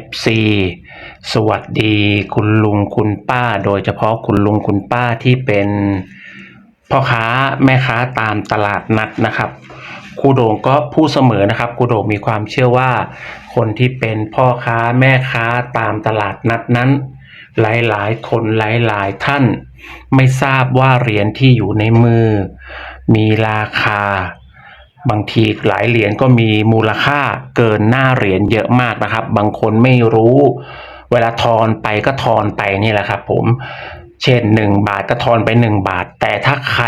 FC สวัสดีคุณลุงคุณป้า โดยเฉพาะคุณลุงคุณป้าที่เป็นพ่อค้าแม่ค้าตามตลาดนัดนะครับครูโด่งก็พูดเสมอนะครับครูโด่งมีความเชื่อว่า คนที่เป็นพ่อค้าแม่ค้าตามตลาดนัดนั้น หลายๆ คนหลายๆท่าน ไม่ทราบว่าเหรียญที่อยู่ในมือ มีราคา บางทีหลายเหรียญก็มีมูลค่าเกินหน้าเหรียญเยอะมากนะครับ บางคนไม่รู้ เวลาทอนไปก็ทอนไปนี่แหละครับ ผมเช่นหนึ่งบาทก็ทอนไปหนึ่งบาท แต่ถ้าใคร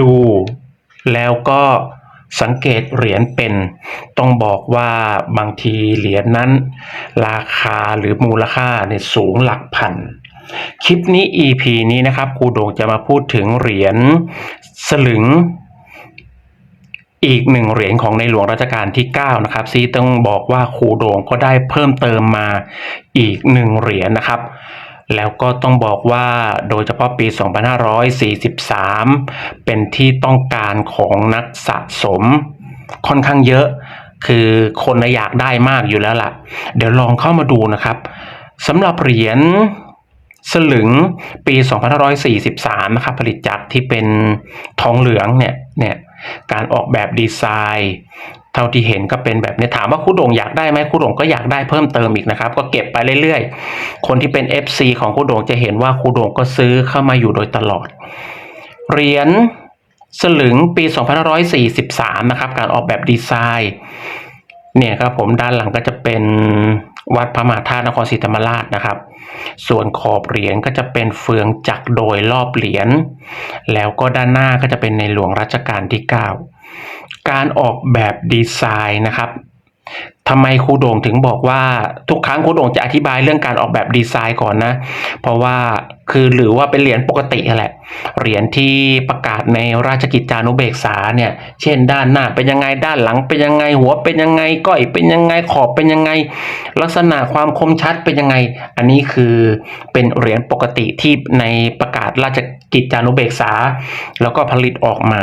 ดูแล้วก็สังเกตเหรียญเป็นต้องบอกว่าบางทีเหรียญนั้น ราคาหรือมูลค่าเนี่ยสูงหลักพัน คลิปนี้ EP นี้นะครับครูโด่งจะมาพูดถึงเหรียญสลึง อีกหนึ่งเหรียญของในหลวงรัชกาลที่ 9 นะครับซีต้องบอกว่าครูโด่งก็ได้เพิ่มเติมมาอีกหนึ่งเหรียญนะครับ แล้วก็ต้องบอกว่าโดยเฉพาะปี 2543 เป็นที่ต้องการของนักสะสมค่อนข้างเยอะ คือคนอยากได้มากอยู่แล้วล่ะ เดี๋ยวลองเข้ามาดูนะครับสำหรับเหรียญสลึงปี 2543 นะครับ ผลิตจากที่เป็นทองเหลืองเนี่ยเนี่ย การออกแบบดีไซน์ เท่าที่เห็นก็เป็นแบบนี้ถามว่าครูโด่งอยากได้ไหมครูโด่งก็อยากได้เพิ่มเติมอีกนะครับ ก็เก็บไปเรื่อยๆ คนที่เป็น FC ของครูโด่งจะเห็นว่าครูโด่งก็ซื้อเข้ามาอยู่โดยตลอด เหรียญสลึงปี 2543 นะครับ การออกแบบดีไซน์ เนี่ยครับผมด้านหลังก็จะเป็น วัดพระมหาธาตุนครศรีธรรมราชนะครับ ส่วนขอบเหรียญก็จะเป็นเฟืองจักรโดยรอบเหรียญ แล้วก็ด้านหน้าก็จะเป็นในหลวงรัชกาลที่ 9 การออกแบบดีไซน์นะครับทำไมครูโด่งถึงบอกว่าทุกครั้งครูโด่งจะอธิบายเรื่องการออกแบบดีไซน์ก่อนนะ เพราะว่า คือหรือว่าเป็นเหรียญปกติแหละ เหรียญที่ประกาศในราชกิจจานุเบกษาเนี่ย เช่นด้านหน้าเป็นยังไงด้านหลังเป็นยังไงหัวเป็นยังไงก้อยเป็นยังไงขอบเป็นยังไง ลักษณะความคมชัดเป็นยังไง อันนี้คือเป็นเหรียญปกติที่ในประกาศราชกิจจานุเบกษา แล้วก็ผลิตออกมา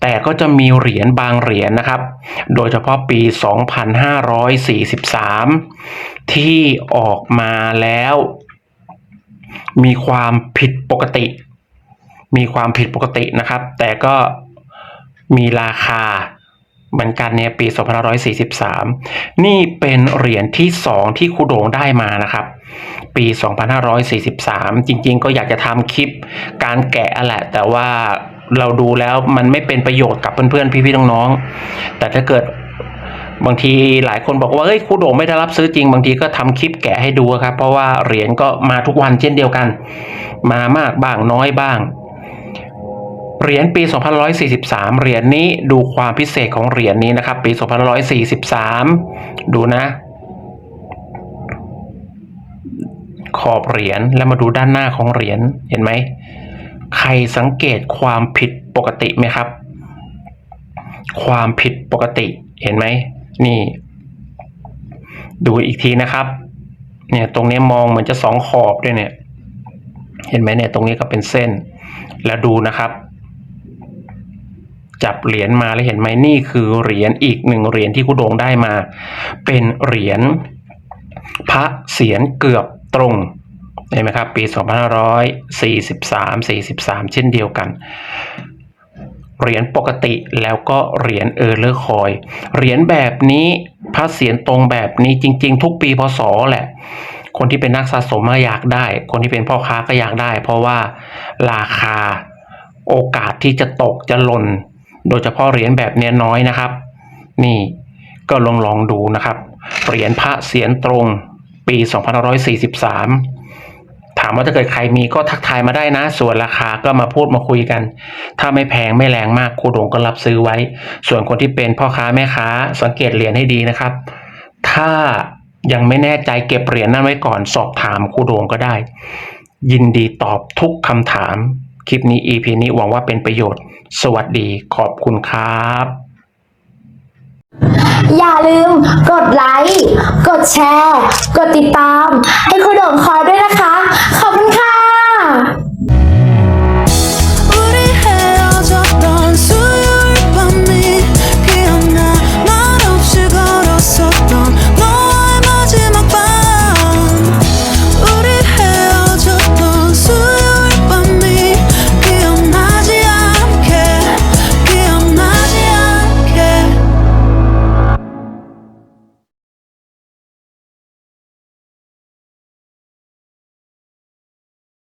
แต่ก็จะมีเหรียญบางเหรียญนะครับ โดยเฉพาะปี 2543 ที่ออกมาแล้ว มีความผิดปกติ มีความผิดปกตินะครับ แต่ก็มีราคาเหมือนกันเนี่ยปี 2543 นี่เป็นเหรียญที่สองที่ครูโด่งได้มานะครับ ปี 2543 จริงๆ ก็อยากจะทำคลิปการแกะแหละ แต่ว่าเราดูแล้วมันไม่เป็นประโยชน์กับเพื่อนๆ พี่ๆ น้องๆ แต่ถ้าเกิด บางทีหลายคนบอกว่าเฮ้ยครูโด่งไม่ได้รับซื้อจริง บางทีก็ทำคลิปแกะให้ดูครับ เพราะว่าเหรียญก็มาทุกวันเช่นเดียวกัน มามากบ้างน้อยบ้าง เหรียญปี 2143 เหรียญนี้ดูความพิเศษของเหรียญนี้นะครับ ปี 2143 ดูนะ ขอบเหรียญแล้วมาดูด้านหน้าของเหรียญเห็นไหม ใครสังเกตความผิดปกติไหมครับ ความผิดปกติเห็นไหม นี่ ดูอีกทีนะครับ เนี่ยตรงนี้มองเหมือนจะสองขอบด้วยเนี่ย เห็นไหมเนี่ยตรงนี้ก็เป็นเส้น แล้วดูนะครับ จับเหรียญมาแล้วเห็นไหมนี่คือเหรียญอีกหนึ่งเหรียญที่คุณโดงได้มา เป็นเหรียญพระเสียรเกือบตรงเห็นไหมครับ ปี 2543 43 เช่นเดียวกัน เหรียญปกติแล้วก็เหรียญเออร์เลอร์คอยเหรียญแบบนี้พระเสียรตรงแบบนี้จริง ๆ ทุกปีพศแหละ คนที่เป็นนักสะสมมาอยากได้ คนที่เป็นพ่อค้าก็อยากได้ เพราะว่าราคาโอกาสที่จะตกจะหล่น โดยเฉพาะเหรียญแบบนี้น้อยนะครับ นี่ก็ลองลองดูนะครับเหรียญพระเสียรตรงปี 2543 ถามว่าถ้าเกิดใครมีก็ทักทายมาได้นะ ส่วนราคาก็มาพูดมาคุยกัน ถ้าไม่แพงไม่แรงมากครูโดงก็รับซื้อไว้ ส่วนคนที่เป็นพ่อค้าแม่ค้า สังเกตเหรียญให้ดีนะครับ ถ้ายังไม่แน่ใจเก็บเหรียญนั้นไว้ก่อนสอบถามครูโดงก็ได้ ยินดีตอบทุกคำถาม คลิปนี้ EP นี้หวังว่าเป็นประโยชน์ สวัสดีขอบคุณครับอย่าลืมกดไลค์ กดแชร์ กดติดตามให้